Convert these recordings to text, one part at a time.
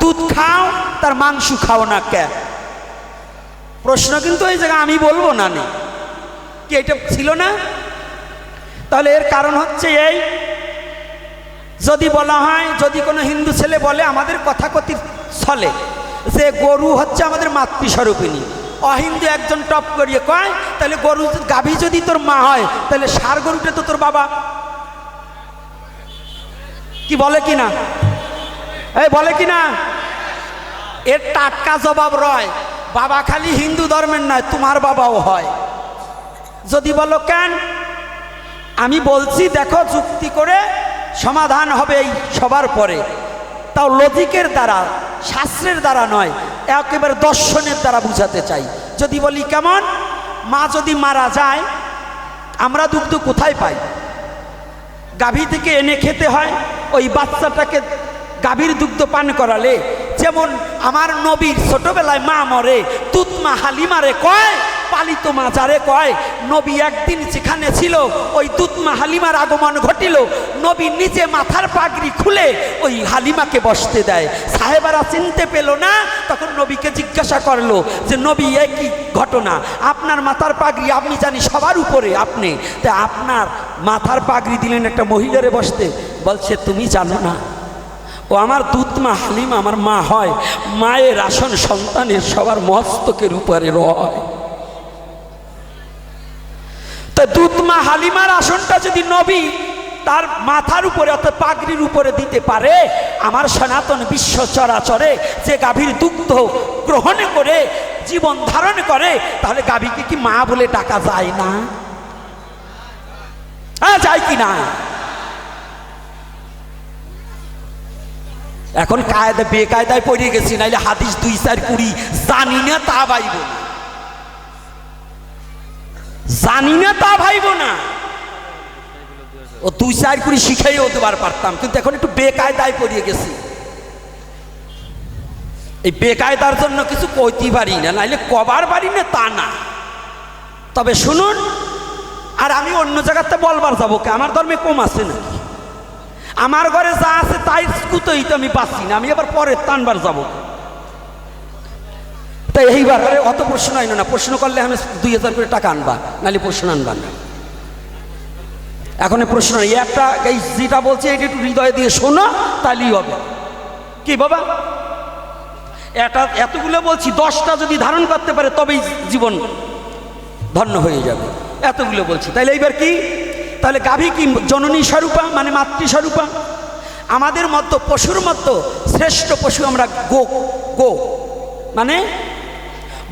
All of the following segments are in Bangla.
দুধ খাও, তার মাংস খাও না কে? প্রশ্ন কিন্তু এই জায়গায় আমি বলব না নে। কি এটা ছিল না? তাহলে এর কারণ হচ্ছে এই, যদি বলা হয়, যদি কোনো হিন্দু ছেলে বলে, আমাদের কথাকথিত ছলে, যে গরু হচ্ছে আমাদের মাতৃস্বরূপিনী অহিন্দু একজন টপ করিয়ে কয়, তাহলে গরু গাভী যদি তোর মা হয়, তাহলে সার গরুটা তো তোর বাবা। কি বলে কি না? এই বলে কি না? এর টাটকা জবাব রয়, বাবা খালি হিন্দু ধর্মের নয়, তোমার বাবাও হয়। যদি বলো, কেন? আমি বলছি, দেখো, যুক্তি করে সমাধান হবে এই সবার পরে। তাও লজিকের দ্বারা, শাস্ত্রের দ্বারা নয়, একেবারে দর্শনের দ্বারা বুঝাতে চাই। যদি বলি, কেমন? মা যদি মারা যায়, আমরা দুগ্ধ কোথায় পাই? গাভী থেকে এনে খেতে হয়, ওই বাচ্চাটাকে গাভীর দুগ্ধ পান করালে যেমন আমার নবীর ছোটবেলায় মা মরে, তুতমা হালিমারে কয়, পালিত মা যারে কয়, নবী একদিন যেখানে ছিল, ওই দুতমা হালিমার আগমন ঘটিল। নবী নিজে মাথার পাগড়ি খুলে ওই হালিমাকে বসতে দেয়। সাহেবারা চিনতে পেল না, তখন নবীকে জিজ্ঞাসা করল যে, নবী একই ঘটনা? আপনার মাথার পাগড়ি আমি জানি সবার উপরে আপনি। তা আপনার মাথার পাগড়ি দিলেন একটা মহিলারে বসতে। বলছে, তুমি জানো না ও আমার দুধমা হালিমা, আমার মা হয়, মায়ের আসন সন্তানের সবার মস্তকের উপরে রয়। তো দুধমা হালিমার আসনটা যদি নবী তার মাথার উপরে অর্থাৎ পাগড়ির উপরে দিতে পারে, আমার সনাতন বিশ্ব চরাচরে যে গাভীর দুগ্ধ গ্রহণ করে, জীবন ধারণ করে, তাহলে গাভীকে কি মা বলে ডাকা যায় না? হ্যাঁ যায় কি না? এখন কায়দা বেকায়দায় পড়ে গেছি, নাইলে হাদিস দুই চার কুড়ি। জানি না তা ভাইব জানি না তা ভাইব না। ও দুই চার কুড়ি শিখেই দেবার পারতাম, কিন্তু এখন একটু বেকায়দায় পড়িয়ে গেছি। এই বেকায়দার জন্য কিছু কইতে পারি না, নাইলে কবার পারি না তা না। তবে শুনুন, আর আমি অন্য জায়গাতে বলবার যাব কে? আমার ধর্মে কম আছে নাকি? আমার ঘরে যা আছে তাই কুতোই তো আমি পাচ্ছি না, আমি আবার পরে টানবার যাব। তাই এইবার আরে অত প্রশ্ন আইনো না, প্রশ্ন করলে আমি দুই হাজার করে টাকা আনবা, নাহলে প্রশ্ন আনবা না। এখন প্রশ্ন এই একটা এই যেটা বলছে এটা একটু হৃদয় দিয়ে শোনো, তাহলেই হবে। কি বাবা? এটা এতগুলো বলছি, দশটা যদি ধারণ করতে পারে তবেই জীবন ধন্য হয়ে যাবে। এতগুলো বলছি, তাহলে এইবার কি? তাহলে গাভী কি জননী স্বরূপা? মানে মাতৃস্বরূপা আমাদের মতো, পশুর মতো শ্রেষ্ঠ পশু আমরা গো গো। মানে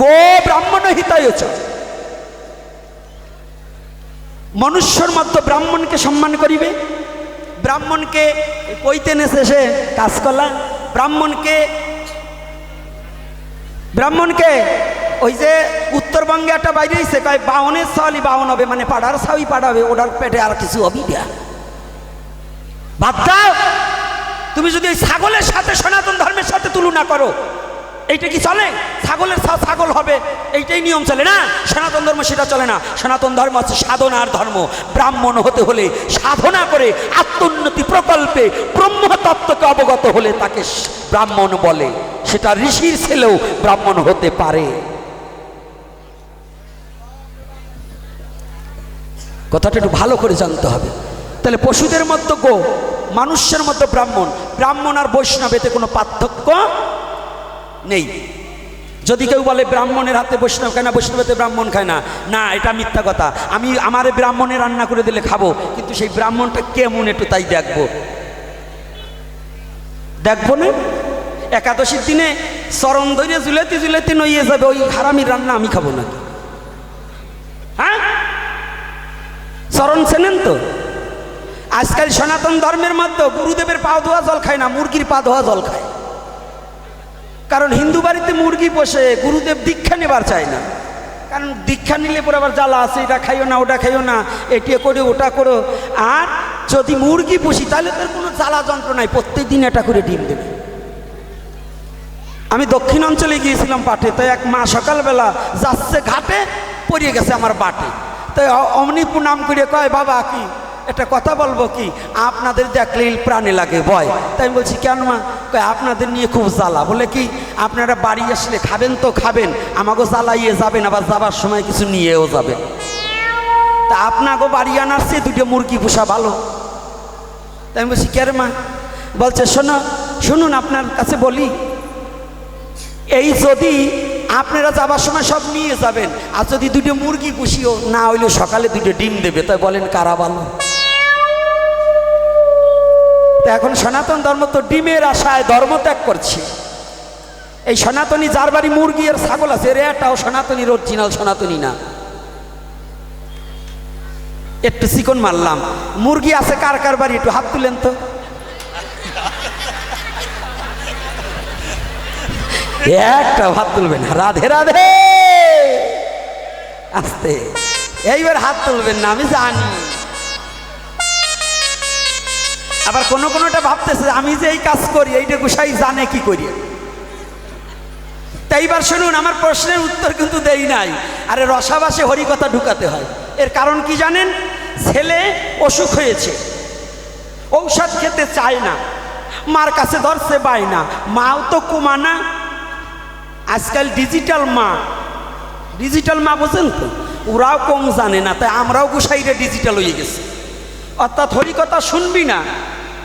গো ব্রাহ্মণ হিতায়চ মনুষ্যর মতো ব্রাহ্মণকে সম্মান করিবে। ব্রাহ্মণকে কইতে সে কাজ করলা ব্রাহ্মণকে ব্রাহ্মণকে ওই যে উত্তরবঙ্গে একটা বাইরে এসে কয় বাউনের সাওয়ালি বাউন হবে মানে পাড়ার সাউই পাড়াবে ওটার পেটে আর কিছু হবি দেয়া বাদ তুমি যদি ওই ছাগলের সাথে সনাতন ধর্মের সাথে তুলনা করো, এইটা কি চলে? ছাগলের ছাগল হবে, এইটাই নিয়ম চলে না? সনাতন ধর্ম সেটা চলে না। সনাতন ধর্ম হচ্ছে সাধনার ধর্ম। ব্রাহ্মণ হতে হলে সাধনা করে আত্মোন্নতি প্রকল্পে ব্রহ্মতত্ত্বকে অবগত হলে তাকে ব্রাহ্মণ বলে। সেটা ঋষির ছেলেও ব্রাহ্মণ হতে পারে। কথাটা একটু ভালো করে জানতে হবে। তাহলে পশুদের মধ্যে গো, মানুষের মধ্যে ব্রাহ্মণ ব্রাহ্মণ আর বৈষ্ণব এতে কোনো পার্থক্য নেই। যদি কেউ বলে ব্রাহ্মণের হাতে বৈষ্ণব খায় না, বৈষ্ণবেতে ব্রাহ্মণ খায় না না, এটা মিথ্যা কথা। আমি আমারে ব্রাহ্মণে রান্না করে দিলে খাব, কিন্তু সেই ব্রাহ্মণটা কেমন একটু তাই দেখব। দেখব না? একাদশীর দিনে চরণ ধরে জুলেতে জুলেতে নইয়ে যাবে, ওই হারামির রান্না আমি খাব না হ্যাঁ চরণ তো? আজকাল সনাতন ধর্মের মধ্যে গুরুদেবের পা ধোয়া জল খায় না, মুরগির পা ধোয়া জল খায়। কারণ হিন্দু বাড়িতে মুরগি বসে গুরুদেব দীক্ষা নেবার চায় না। কারণ দীক্ষা নিলে পরে আবার জ্বালা আছে এটা খাইও না, ওটা খাইও না, এটি করে, ওটা করো। আর যদি মুরগি পুষি, তাহলে তার কোনো জ্বালা যন্ত্র নাই প্রত্যেক দিন এটা করে ডিম দেবে। আমি দক্ষিণ অঞ্চলে গিয়েছিলাম পাটে তাই এক মা সকালবেলা যাচ্ছে ঘাটে, পড়িয়ে গেছে আমার বাটে। তাই অমনি প্রণাম করে কয়, বাবা, কি? একটা কথা বলব কি? আপনাদের দেখলেই প্রাণে লাগে, ভয়। তাই আমি বলছি, কেন মা? কয়, আপনাদের নিয়ে খুব জ্বালা। বলে কি, আপনারা বাড়ি আসলে খাবেন তো খাবেন আমাকে জ্বালাইয়ে যাবেন, আবার যাবার সময় কিছু নিয়েও যাবেন। তা আপনাকে বাড়ি আনার চেয়ে দুটো মুরগি পোষা ভালো। তাই আমি বলছি কেন মা? বলছে, শোনো, শুনুন, আপনার কাছে বলি, এই যদি আপনারা যাবার সময় সব নিয়ে যাবেন। আর যদি দুটো মুরগি পুষিও, না হইলেও সকালে দুটো ডিম দেবে। তাই বলেন কারা ভালো? এখন সনাতন ধর্ম তো ডিমের আশায় ধর্ম ত্যাগ করছে। এই সনাতনী যার বাড়ি মুরগি আর ছাগল আছে, এর এটাও সনাতনীর অরিজিনাল সনাতনী না। একটু চিকন মারলাম। মুরগি আছে কার কার বাড়ি? একটু হাত তুলেন তো। একটা হাত তুলবেন রাধে রাধে। আস্তে। এইবার হাত তুলবেন না, আমি জানি। আবার কোনো কোনোটা ভাবতেছে, আমি যে এই কাজ করি, এইটা গুসাই জানে কি করি। এইবার শুনুন, আমার প্রশ্নের উত্তর কিন্তু দেই নাই। আরে রসাবাসে হরিকথা ঢুকাতে হয়। এর কারণ কি জানেন? ছেলে অসুখ হয়েছে। ঔষধ খেতে চায় না। মার কাছে ধরছে পায় না মাও তো কুমা না আজকাল ডিজিটাল মা। ডিজিটাল মা বোঝেন তো? ওরাও কম জানে না, তাই আমরাও গুসাইরে ডিজিটাল হয়ে গেছি। অর্থাৎ হরিকথা শুনবি না,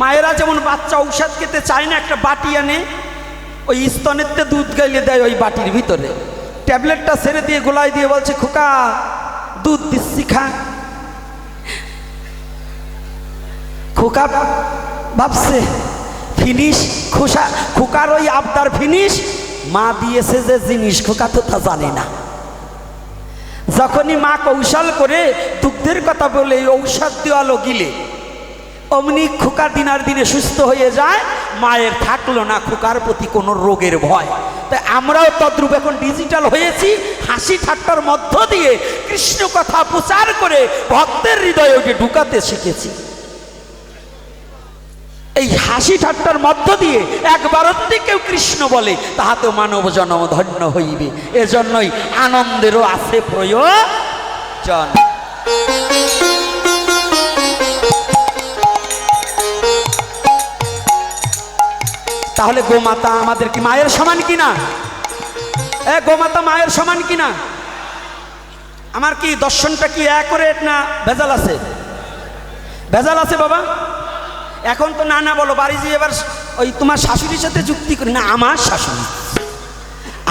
মায়েরা যেমন বাচ্চা ঔষধ খেতে চায় না, একটা বাটি আনে, ওই স্তনেরতে দুধ গাইলে দেয় ওই বাটির ভিতরে। ট্যাবলেটটা ছেড়ে দিয়ে গোলাই দিয়ে বলছে, খোকা, দুধ দিচ্ছি, খা। খোকা ভাবছে, ফিনিশ, খোসা, খোকার ওই আবদার ফিনিশ? মা দিয়েছে যে জিনিস, খোকা তো তা জানে না। যখনই মা কৌশল করে দুগ্ধের কথা বলে, ঔষধ দেওয়ালো গিলে অমনি খোকা দিনার দিনে সুস্থ হয়ে যায়, মায়ের থাকল না খোকার প্রতি কোনো রোগের ভয়। তাই আমরাও তদ্রূপ এখন ডিজিটাল হয়েছি, হাসি ঠাট্টার মধ্য দিয়ে কৃষ্ণ কথা প্রচার করে ভক্তের হৃদয়ে ওকে ঢুকাতে শিখেছি। এই হাসি ঠাট্টার মধ্য দিয়ে একবার কেউ কৃষ্ণ বলে তাহাতে মানব জনম ধন্য হইবে। এজন্যই আনন্দেরও আছে প্রয়োজন। তাহলে গোমাতা আমাদের কি মায়ের সমান কিনা? এ গোমাতা মায়ের সমান কিনা? আমার কি দর্শনটা কি এক করে না ভেজাল আছে? ভেজাল আছে বাবা? এখন তো না না বলো, বাড়ি যেয়ে এবার ওই তোমার শাশুড়ির সাথে যুক্তি করি না, আমার শাশুড়ি।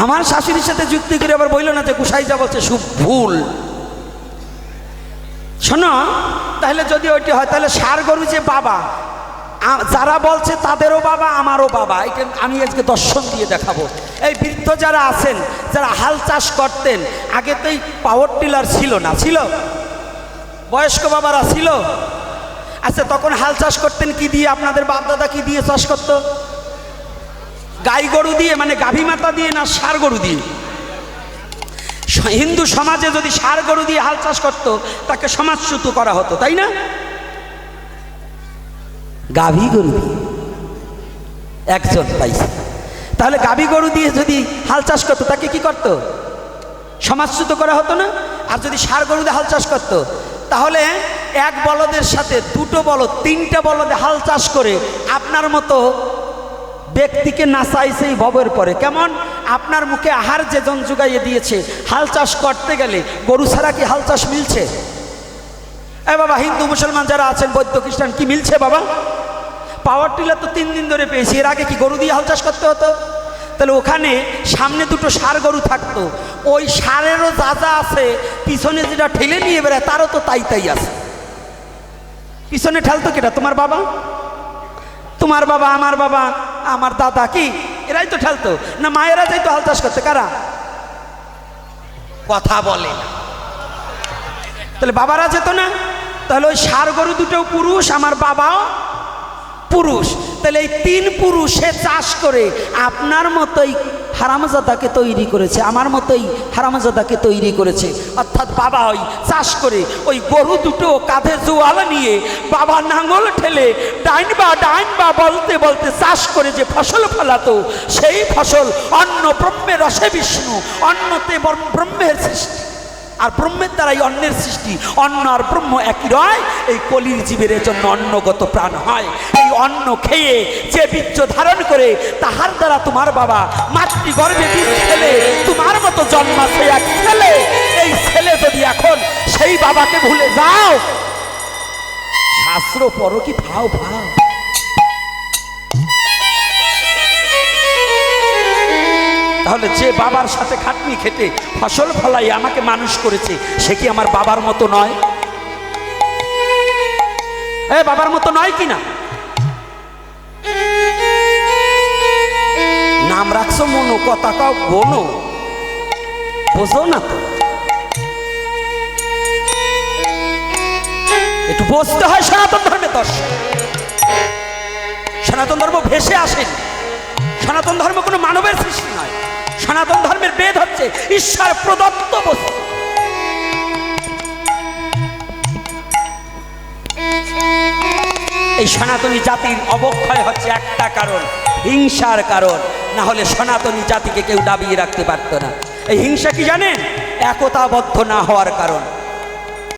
আমার শাশুড়ির সাথে যুক্তি করে আবার বলল না যে গুসাই যা বলছে খুব ভুল। শোনো, তাহলে যদি ওইটি হয়, তাহলে সার গরু যে বাবা যারা বলছে তাদেরও বাবা, আমারও বাবা। এটা আমি আজকে দর্শন দিয়ে দেখাবো। এই বৃদ্ধ যারা আছেন, যারা হাল চাষ করতেন, আগে তো এই পাওয়ার টিলার ছিল না, ছিল? বয়স্ক বাবারা ছিল? আচ্ছা তখন হাল চাষ করতেন কি দিয়ে? আপনাদের বাপদাদা কি দিয়ে চাষ করতো? গাই গরু দিয়ে মানে গাভী মাতা দিয়ে না সার গরু দিয়ে? হিন্দু সমাজে যদি সার গরু দিয়ে হাল চাষ করতো, তাকে সমাজচ্যুত করা হতো, তাই না? গাভী গরু দিয়ে। একজন পাইছে। তাহলে গাভী গরু দিয়ে যদি হাল চাষ করতো, তাকে কি করতো? সমাজচ্যুত করা হতো না? আর যদি সার গরু দিয়ে হাল চাষ করতো তাহলে এক বলদের সাথে, দুটো বলদ, তিনটা বলদে হাল চাষ করে আপনার মতো ব্যক্তিকে নাচাইছে এই ভবের পরে। কেমন? আপনার মুখে আহার যে জন জুগাইয়ে দিয়েছে, হাল চাষ করতে গেলে গরু ছাড়া কি হাল চাষ মিলছে? এ বাবা, হিন্দু মুসলমান যারা আছেন, বৌদ্ধ খ্রিস্টান, কি মিলছে বাবা? পাওয়ার টিলার তো তিন দিন ধরে পেয়েছি, এর আগে কি গরু দিয়ে হাল চাষ করতে হতো? তাহলে ওখানে সামনে দুটো সার গরু থাকতো। ওই সারেরও যা যা আছে, পিছনে যেটা ঠেলে নিয়ে বেড়ায়, তারও তো তাই তাই আছে। পিছনে ঠেলতো কেটা? তোমার বাবা? তোমার বাবা, আমার বাবা, আমার দাদা কি? এরাই তো ঠেলতো। না মায়েরা যাই তো হাল চাষ করতে? কারা? কথা বলে না। তাহলে বাবারা যেত না? তাহলে ওই সার গরু দুটো পুরুষ, আমার বাবাও পুরুষ। তাহলে এই তিন পুরুষে চাষ করে আপনার মতোই হারামজাদাকে তৈরি করেছে, আমার মতোই হারামজাদাকে তৈরি করেছে। অর্থাৎ বাবা ওই চাষ করে ওই গরু দুটো কাঁধে জোয়াল নিয়ে বাবা নাঙল ঠেলে ডাইন বা ডাইন বা বলতে বলতে চাষ করে যে ফসল ফলাতো, সেই ফসল অন্ন ব্রহ্মের রসে বিষ্ণু, অন্নতে ব্রহ্মের সৃষ্টি। আর ব্রহ্মের দ্বারাই অন্নের সৃষ্টি। অন্ন আর ব্রহ্ম একই রয়। এই কলির জীবের জন্য অন্নগত প্রাণ হয়। এই অন্ন খেয়ে যে বীর্য ধারণ করে, তাহার দ্বারা তোমার বাবা মাতৃগর্ভে বীজ ছেলে তোমার মতো জন্মাছে এক ছেলে। এই ছেলে যদি এখন সেই বাবাকে ভুলে যাও, শাস্ত্র পর কি? ভাও ভাও। তাহলে যে বাবার সাথে খাটনি খেটে ফসল ফলাই আমাকে মানুষ করেছে, সে কি আমার বাবার মতো নয়? এ, বাবার মতো নয় কি না নাম রাখছো মনো, কথা কাও বোনো। বোঝো না তো। একটু বসতে হয় সনাতন ধর্মের দর্শন সনাতন ধর্ম ভেসে আসেন। সনাতন ধর্ম কোনো মানবের সৃষ্টি সনাতন হচ্ছে ঈশ্বর প্রদত্ত বস্তু। এই সনাতনী জাতির অবক্ষয় হচ্ছে একটা কারণ, হিংসার কারণ। না হলে সনাতনী জাতিকে কেউ দাবিয়ে রাখতে পারতো না। এই হিংসা কি জানেন? একতাবদ্ধ না হওয়ার কারণ।